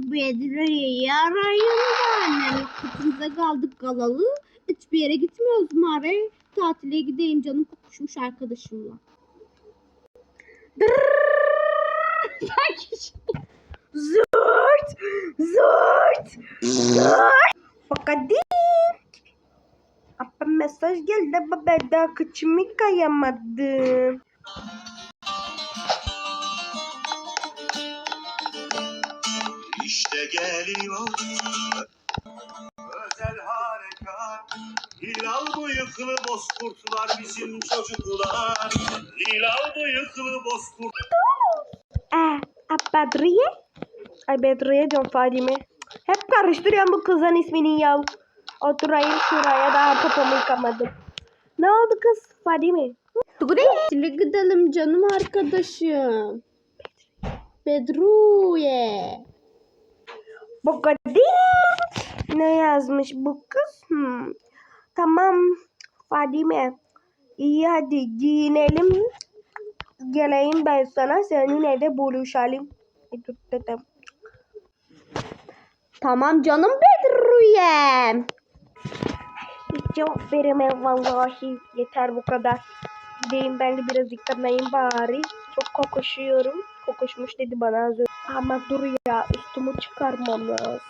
şu Bedriye'yi arayın annem. Kutumuza kaldık kalalı. Hiçbir yere gitmiyoruz Mare. Tatile gideyim canım kokuşmuş arkadaşımla. Zort! Zort! Zort! Fakat Apa mesaj geldi ben daha kıçımı kayamadım. Geliyor özel harekat. Hilal bıyıklı bozkurtlar bizim çocuklar. Hilal bıyıklı bozkurt. Ee, a Bedriye? Ay Bedriye diyorum Fadime. Hep karıştırıyorum bu kızın ismini ya. Oturayım şuraya daha kafamı yıkamadım. Ne oldu kız Fadime? Tatile gidelim canım arkadaşım. Bedruye. Bu kadar. Ne yazmış bu kız? Hmm. Tamam Fadime. İyi hadi giyinelim. Geleyim ben sana senin evde buluşalım. Dedim. Tamam canım Bedruye. Hiç cevap veremem vallahi. Yeter bu kadar. Gideyim ben de biraz yıkanayım bari. Çok kokuşuyorum. Kokuşmuş dedi bana az önce. Ama dur ya üstümü çıkarmam lazım.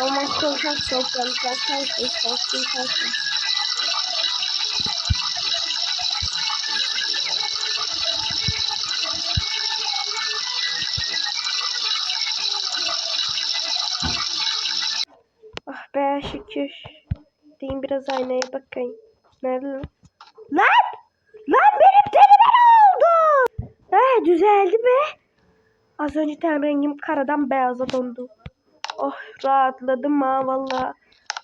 Ama korkak korkak korkak korkak korkak. Ah şükür. Diyeyim biraz aynaya bakayım. Nerede lan? Lan! Lan benim tenime ne oldu? Eh düzeldi be. Az önce ten rengim karadan beyaza döndü. Oh rahatladım ha valla.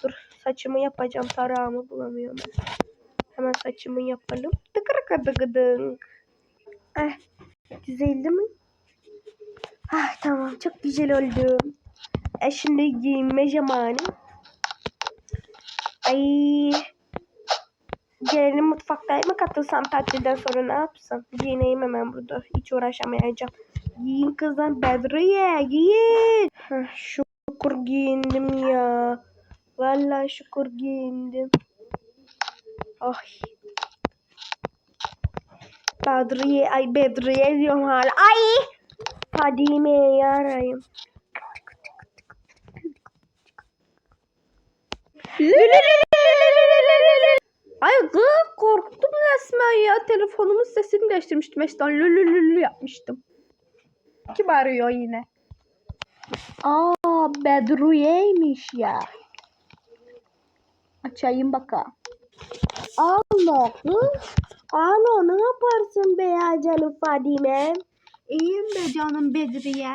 Dur saçımı yapacağım tarağımı bulamıyorum. Hemen saçımı yapalım. Tıkır tıkıdın. Eh düzeldi mi? Ah tamam çok güzel oldu. E şimdi giyinme zamanı. Ay. Gelelim mutfaktaya mı katılsam tatilden sonra ne yapsam? Giyineyim hemen burada. Hiç uğraşamayacağım. Giyin kızım Bedriye giyin. Heh, şükür giyindim ya. Vallahi şükür giyindim. Ay. Bedriye ay Bedriye diyorum hala. Ay. Fadime'yi arayayım. Ay kız korktum resmen ya. Telefonumun sesini değiştirmiştim. Eskiden lülülülü yapmıştım. Kim arıyor yine? Aa Bedruye'ymiş ya. Açayım bakalım. Allah kız. Ano ne yaparsın be ya canım Fadime? İyiyim be canım Bedriye.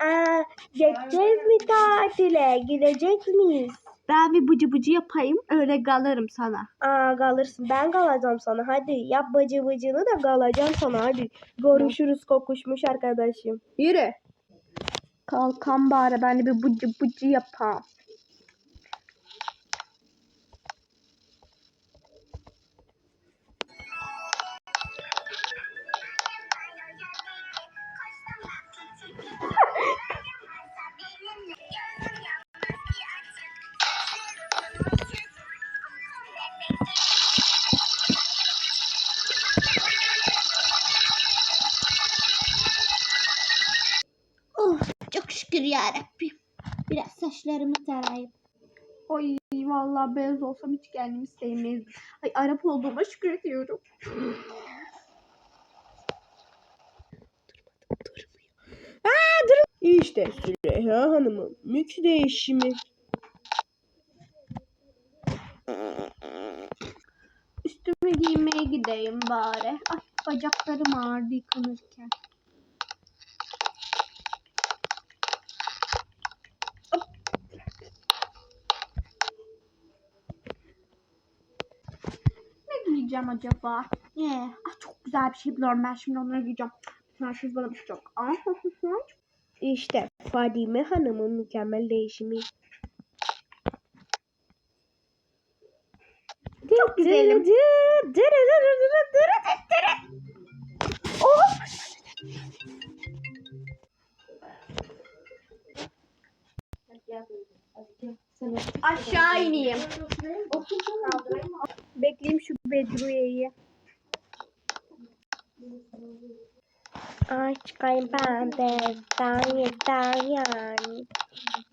Aa, gideceğiz mi tatile? Gidecek miyiz? Ben bir bıcı bıcı yapayım. Öyle kalırım sana. Aa kalırsın. Ben kalacağım sana. Hadi yap bıcı bıcını da kalacağım sana. Hadi. Görüşürüz kokuşmuş arkadaşım. Yürü. Kalkan bari ben de bir bıcı bıcı yapayım. Ya Rabbim. Biraz saçlarımı tarayayım. Ay vallahi beyaz olsam hiç kendimi sevmezdim. Ay Arap olduğuma şükür ediyorum. İşte Süleyha Hanım'ın mülk değişimi. Üstümü giymeye gideyim bari. Ay bacaklarım ağrıdı yıkanırken. Ne giyeceğim acaba? Ee, ay çok güzel bir şey biliyorum ben şimdi onları giyeceğim. Sen şu bana şey. Aa, İşte Fadime Hanım'ın mükemmel değişimi. Çok güzelim. Oh! Aşağı ineyim. Bekleyeyim şu Bedruye'yi. Ay çıkayım ben de ben yeter yani.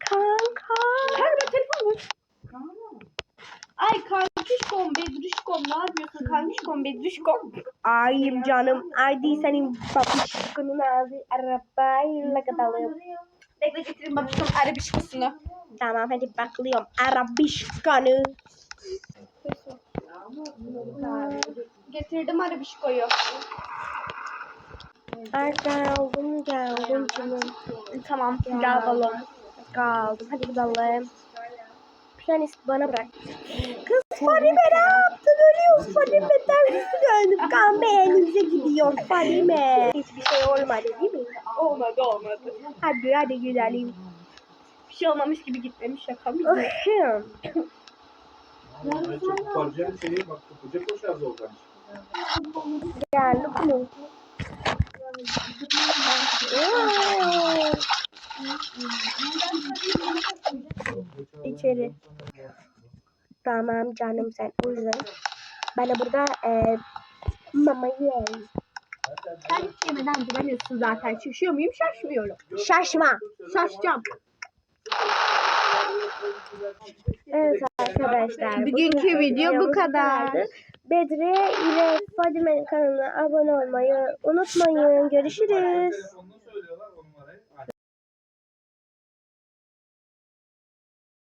Kanka. Kanka telefon var. Ay kankişkom, bedrişkom ne yapıyorsun? Kankişkom, bedrişkom. Ay canım. Ay değil senin babişkonun ağzı arabayla kadalım. Bekle getireyim babişkom arabişkosunu. Tamam hadi bakıyorum. Arabişkanı. Getirdim arabişkoyu. Ay geldim geldim canım. Tamam, gel balon. Kaldım. Hadi gidelim. Piyanist bana bırak. Kız Fadime ne yaptın? Ölüyoruz Fadime. Terlisi döndüm. Kan beynimize gidiyor Fadime. Hiçbir şey olmadı değil mi? Olmadı olmadı. Hadi hadi gidelim. Şey olmamış gibi gitmemiş şaka mı? Ahem. Ben çok parçanın şeyi bak koca koş az oldu. Mi? Wow. İçeri. Tamam canım sen uzan. Ben de burada e, mama yiyeyim. Sen hiç yemeden duramıyorsun zaten. Şaşıyor muyum? Şaşmıyorum. Şaşma. Şaşacağım. Evet arkadaşlar. Bugünkü video bu videomuz kadar. Bedre ile Fadime'nin kanalına abone olmayı unutmayın. Görüşürüz.